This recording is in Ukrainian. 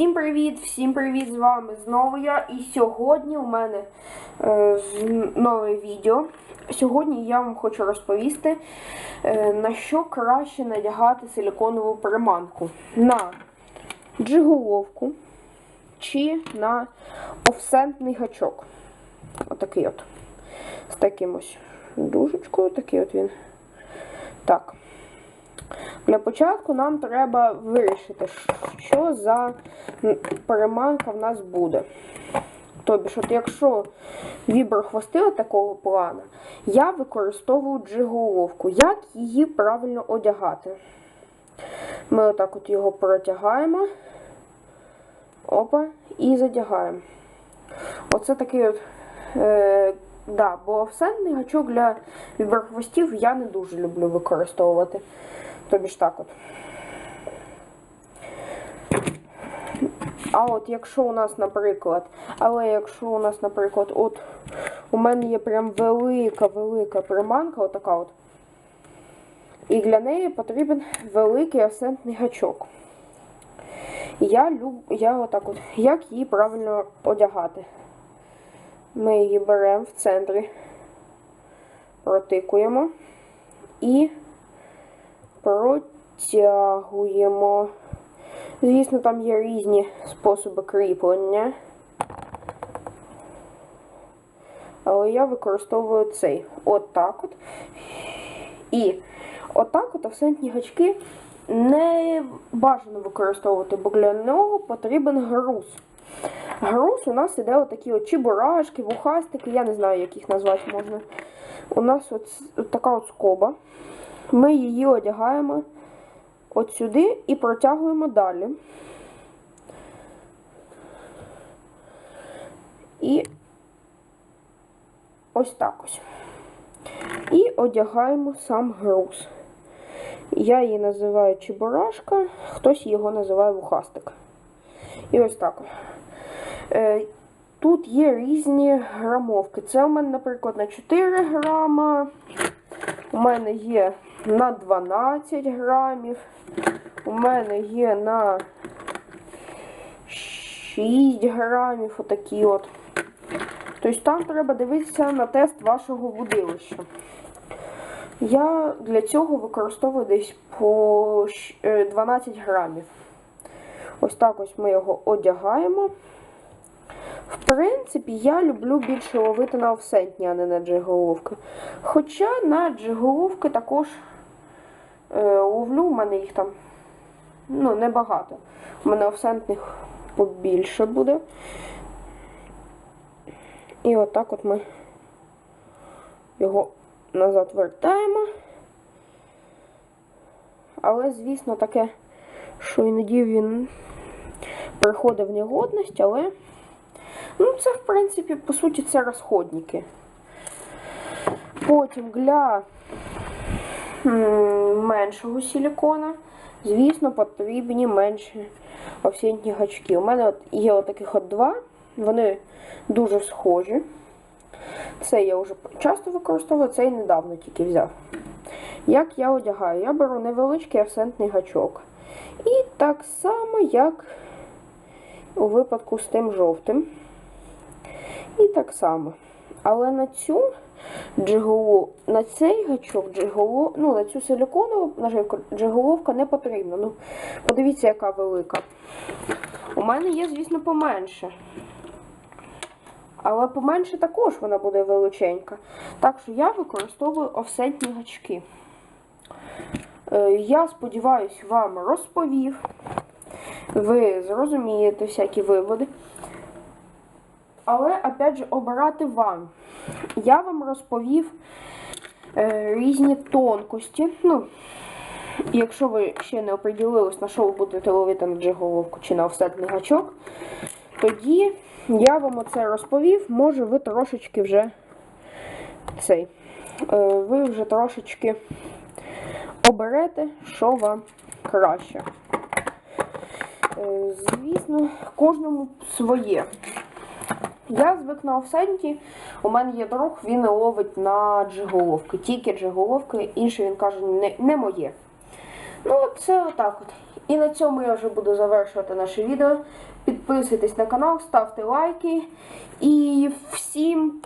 Всім привіт! Всім привіт! З вами знову я. І сьогодні у мене е, нове відео. Сьогодні я вам хочу розповісти, е, на що краще надягати силіконову приманку. На джиголовку чи на офсентний гачок. Отакий от. З таким ось дужечкою, такий от він. Так. Для початку нам треба вирішити, що за переманка в нас буде. Тобі от якщо віброхвостила такого плану, я використовую джиголовку. Як її правильно одягати? Ми отак от його протягаємо. Опа, і задягаємо. Оце такий от. Е, да, бо офсентний гачок для віброхвостів я не дуже люблю використовувати. Тобі ж так от. А от якщо у нас, наприклад, але якщо у нас, наприклад, от у мене є прям велика-велика приманка, отака от. І для неї потрібен великий асентний гачок. Я люб, я отак от, як її правильно одягати? Ми її беремо в центрі, протикуємо і протягуємо. Звісно, там є різні способи кріплення. Але я використовую цей. От так от. І отак от овсентні гачки не бажано використовувати, бо для нього потрібен груз. Груз у нас іде отакі от чебурашки, вухастики, я не знаю, як їх назвати можна. У нас от, от така от скоба. Ми її одягаємо от сюди і протягуємо далі. І ось так ось. І одягаємо сам груз. Я її називаю чебурашка, хтось його називає вухастик. І ось так. Е, Тут є різні грамовки. Це у мене, наприклад, на 4 грама. Мене є на 12 грамів. У мене є на 6 грамів. Отакі от. Тобто там треба дивитися на тест вашого вудилища. Я для цього використовую десь по е, 12 грамів. Ось так ось ми його одягаємо. В принципі, я люблю більше ловити на офсентні, а не на джиголовки. Хоча на джиголовки також е, ловлю, у мене їх там ну, небагато. У мене офсентних побільше буде. І отак от ми його назад вертаємо. Але, звісно, таке, що іноді він приходить в негодність, але ну, це, в принципі, по суті, це розходники. Потім для меншого силікона, звісно, потрібні менші овсянні гачки. У мене от є отаких от два, вони дуже схожі. Це я вже часто використовую, цей недавно тільки взяв. Як я одягаю? Я беру невеличкий акцентний гачок. І так само, як у випадку з тим жовтим. І так само. Але на цю джиголу, на цей гачок джиголо, ну, на цю силіконову наживку джиголовка не потрібна. Ну, подивіться, яка велика. У мене є, звісно, поменше. Але поменше також вона буде величенька. Так що я використовую офсетні гачки. Е, Я сподіваюся, вам розповів. Ви зрозумієте всякі виводи. Але, опять же, обирати вам. Я вам розповів е, різні тонкості. Ну, якщо ви ще не оприділились, на що ви будете ловити на джиголовку чи на офсетний гачок, тоді я вам оце розповів. Може, ви трошечки вже цей. е, Ви вже трошечки оберете, що вам краще. Е, Звісно, кожному своє. Я звик на офсенті, у мене є друг, він ловить на джиголовки, тільки джиголовки, інше він каже, не, не моє. Ну, це отак от. І на цьому я вже буду завершувати наше відео. Підписуйтесь на канал, ставте лайки. І всім